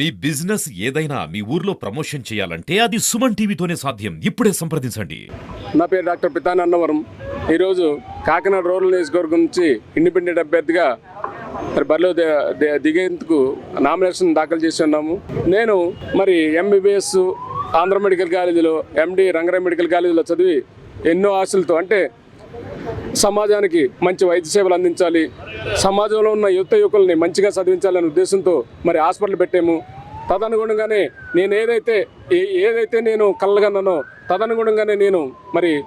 మీ business ఏదైనా మీ ఊర్లో promotion చేయాలంటే అది సుమన్ టీవీతోనే సాధ్యం. ఇప్పుడే సంప్రదించండి. నా పేరు డాక్టర్ పితాని అన్నవరం. ఈరోజు కాకినాడ రూరల్ నియోజకవర్గం నుంచి ఇండిపెండెంట్ అభ్యర్థిగా మరి బరిలో దిగేందుకు నామినేషన్ దాఖలు చేసి ఉన్నాము. నేను మరి ఎంబీబీఎస్ ఆంధ్ర మెడికల్ కాలేజీలో ఎండి రంగరాయ మెడికల్ కాలేజీలో చదివి ఎన్నో ఆశలతో అంటే సమాజానికి మంచి వైద్య సేవలు అందించాలి. సమాజంలో ఉన్న యువత యువకుల్ని మంచిగా చదివించాలనే ఉద్దేశంతో మరి హాస్పిటల్ పెట్టాము. తదనుగుణంగానే నేను ఏదైతే ఏ- ఏదైతే నేను కలగన్నానో తదనుగుణంగానే నేను మరి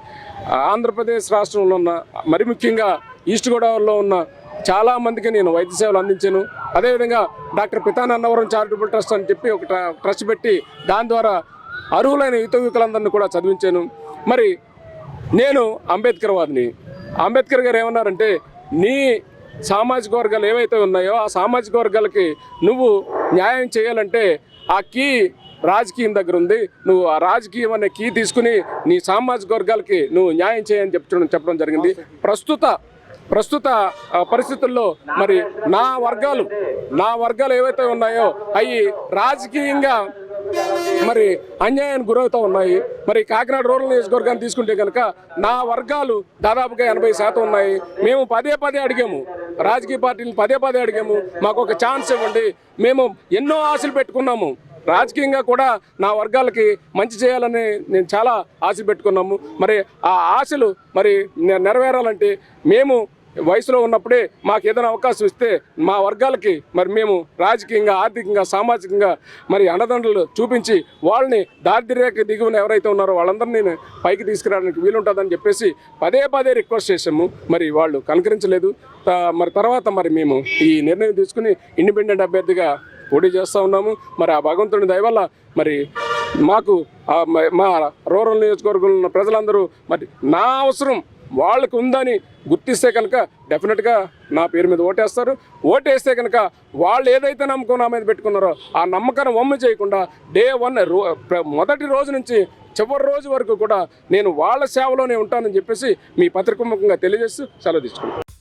ఆంధ్రప్రదేశ్ రాష్ట్రంలో ఉన్న మరి ముఖ్యంగా ఈస్ట్ గోదావరిలో ఉన్న చాలా మందికి నేను వైద్య సేవలు అందించాను. అదేవిధంగా డాక్టర్ పితానన్నవరం చారిటబుల్ ట్రస్ట్ అని చెప్పి ఒక ట్రస్ట్ పెట్టి దాని ద్వారా అర్హులైన యుత యువకులందరినీ కూడా చదివించాను. మరి నేను అంబేద్కర్ వాదిని. అంబేద్కర్ గారు ఏమన్నారంటే నీ సామాజిక వర్గాలు ఏవైతే ఉన్నాయో ఆ సామాజిక వర్గాలకి నువ్వు న్యాయం చేయాలంటే ఆ కీ రాజకీయం దగ్గర ఉంది. నువ్వు ఆ రాజకీయం అనే కీ తీసుకుని నీ సామాజిక వర్గాలకి నువ్వు న్యాయం చేయని చెప్పడం చెప్పడం జరిగింది. ప్రస్తుత ప్రస్తుత పరిస్థితుల్లో మరి నా వర్గాలు నా వర్గాలు ఏవైతే ఉన్నాయో అవి రాజకీయంగా మరి అన్యాయానికి గురవుతూ ఉన్నాయి. మరి కాకినాడ రూరల్ నియోజకవర్గాన్ని తీసుకుంటే కనుక నా వర్గాలు దాదాపుగా ఎనభై శాతం ఉన్నాయి. మేము పదే పదే అడిగాము. రాజకీయ పార్టీలు పదే పదే అడిగాము. మాకు ఒక ఛాన్స్ ఇవ్వండి. మేము ఎన్నో ఆశలు పెట్టుకున్నాము. రాజకీయంగా కూడా నా వర్గాలకి మంచి చేయాలని నేను చాలా ఆశలు పెట్టుకున్నాము. మరి ఆ ఆశలు మరి నె- నెరవేరాలంటే మేము వయసులో ఉన్నప్పుడే మాకు ఏదైనా అవకాశం ఇస్తే మా వర్గాలకి మరి మేము రాజకీయంగా ఆర్థికంగా సామాజికంగా మరి అండదండలు చూపించి వాళ్ళని దారిద్ర్యరేఖ దిగువన ఎవరైతే ఉన్నారో వాళ్ళందరినీ పైకి తీసుకురావడానికి వీలుంటుందని చెప్పేసి పదే పదే రిక్వెస్ట్ చేసాము మరి వాళ్ళు కనుకరించలేదు. మరి తర్వాత మరి మేము ఈ నిర్ణయం తీసుకుని ఇండిపెండెంట్ అభ్యర్థిగా పోటీ చేస్తూ ఉన్నాము. మరి ఆ భగవంతుని దయవల్ల మరి మాకు మా రూరల్ నియోజకవర్గంలో ఉన్న ప్రజలందరూ మరి నా అవసరం వాళ్ళకు ఉందని గుర్తిస్తే కనుక డెఫినెట్గా నా పేరు మీద ఓటేస్తారు. ఓటేస్తే కనుక వాళ్ళు ఏదైతే నమ్మకం నా మీద పెట్టుకున్నారో ఆ నమ్మకాన్ని వమ్ము చేయకుండా డే వన్ మొదటి రోజు నుంచి చివరి రోజు వరకు కూడా నేను వాళ్ళ సేవలోనే ఉంటానని చెప్పేసి మీ పత్రిక ముఖంగా తెలియజేస్తూ సెలవు తీసుకుంటాను